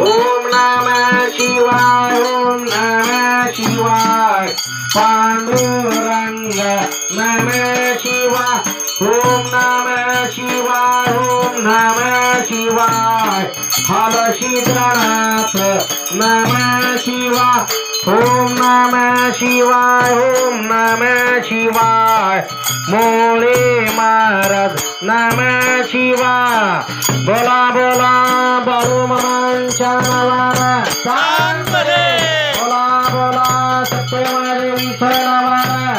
ओम नम शिवाय ओम नम शिवाय पांडुरंग नम शिवाय ओम नम शिवाय ओम नम शिवाय। हर शिद्रनाथ नम शिवाय। ओम नम शिवाय ओम नम शिवाय। मोळे महाराज नम शिवाय। बोला बोला बरु मनांच्या नावाला बोला बोला सत्यवादेवीच्या नावाला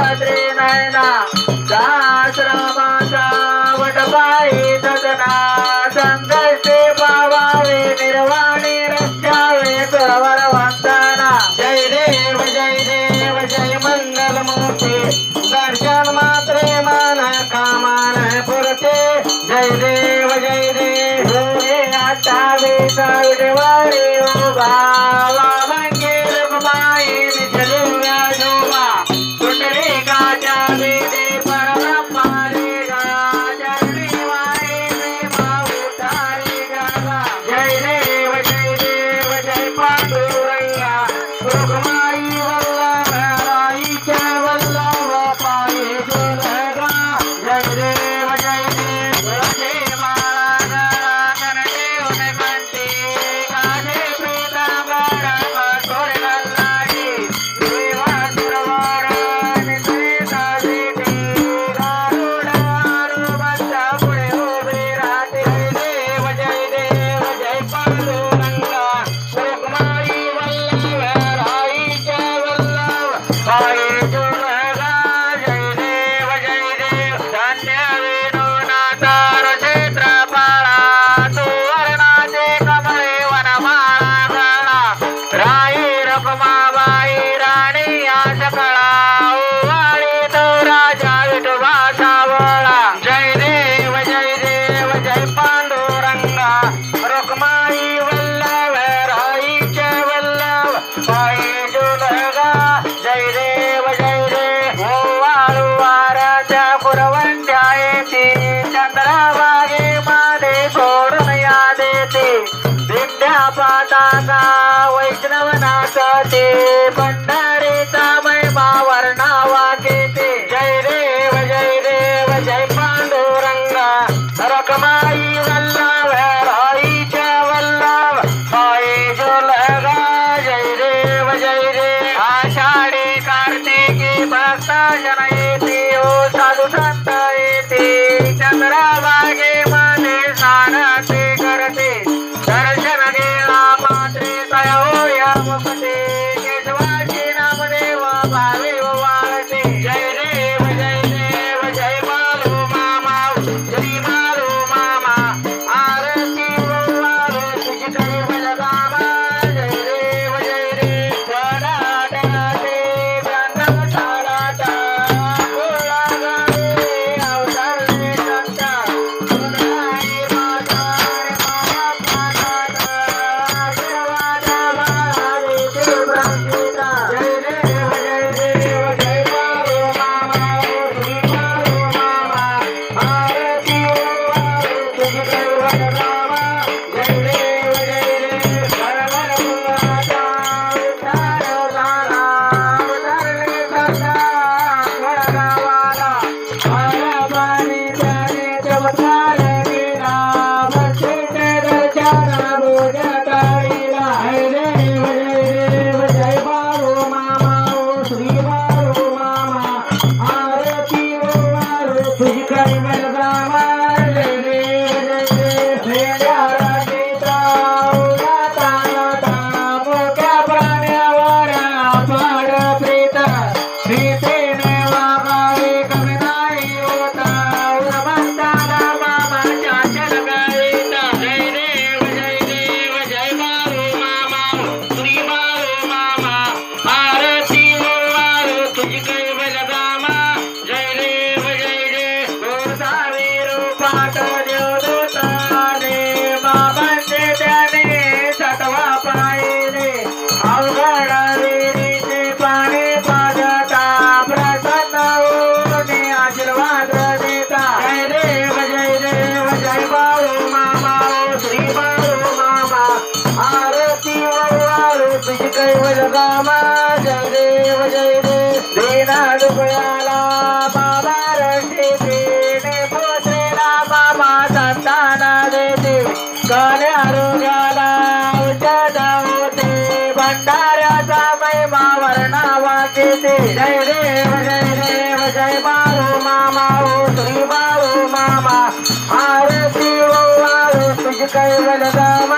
रे नैना por. Nara. रामा जय देव जय देव दीना दुबळाला बाबा रक्षे देणे पोचेला बाबा संताना देते. काल्या आरोग्याला औषध होते भंडाऱ्याचा महिमा वर्णावा घेते जय देव जय देव जय बाळू मामा ओ श्री बाळू मामा. आरती ओ तुझ कैवल गामा.